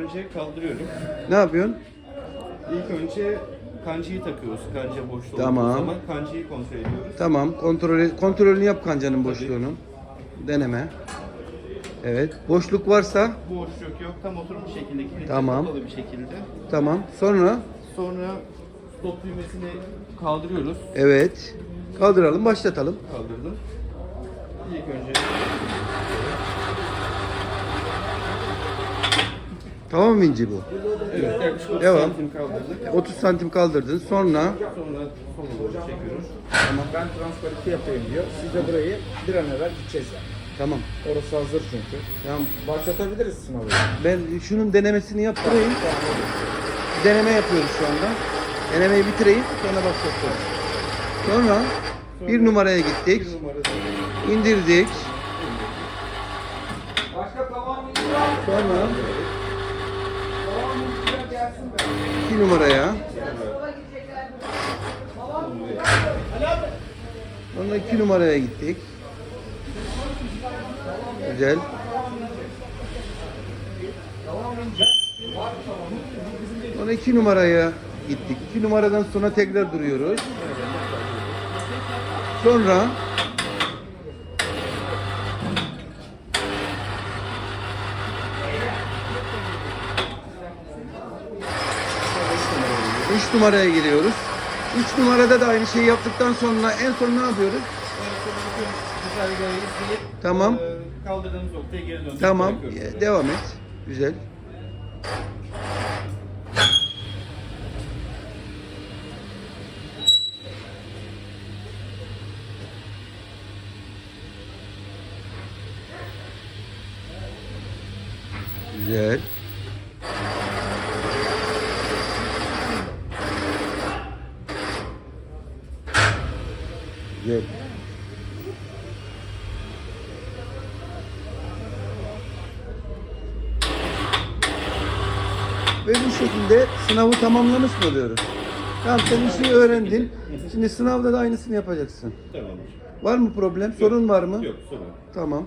Önce kaldırıyorum. Ne yapıyorsun? İlk önce kancayı takıyoruz. Kanca boşluğu Tamam. olduğu zaman kancayı kontrol ediyoruz. Tamam. Kontrol kontrolünü yap kancanın boşluğunu. Deneme. Evet. Boşluk varsa Boşluk yok. Tam oturmuş şekilde kilitli Tamam. kapalı bir şekilde. tamam. Sonra Sonra stop düğmesini kaldırıyoruz. evet. Kaldıralım, başlatalım. Kaldırdım. İlk önce Tamam mı İnci bu? evet, yaklaşık 30 Devam. santim kaldırdık. 30 santim kaldırdın. Sonra Sonra sona doğru çekiyoruz. Tamam ben transparenti yapayım diyor. Siz de burayı bir an evvel gideceğiz yani. tamam. Orası hazır çünkü. Tamam. Başlatabiliriz sınavı. Ben şunun denemesini yaptırayım. Deneme yapıyoruz şu anda. Denemeyi bitireyim sonra başlatıyoruz. Sonra bir numaraya gittik. Bir numarası. indirdik. Başka tamam? Sonra iki numaraya. Sonra iki numaraya gittik. Güzel. Sonra iki numaraya gittik. İki numaradan sonra tekrar duruyoruz. Sonra üç numaraya giriyoruz. Üç numarada da aynı şeyi yaptıktan sonra en son ne yapıyoruz? Tamam. e, kaldırdığımız noktaya geri döndürüp Tamam. bırakıyoruz. Devam et. Güzel. Güzel. Güzel. Ve bu şekilde sınavı tamamlamış mı oluyoruz? Tamam sen işi öğrendin. Şimdi sınavda da aynısını yapacaksın. Tamamdır. Var mı problem? Sorun var mı? Yok sorun. Tamam.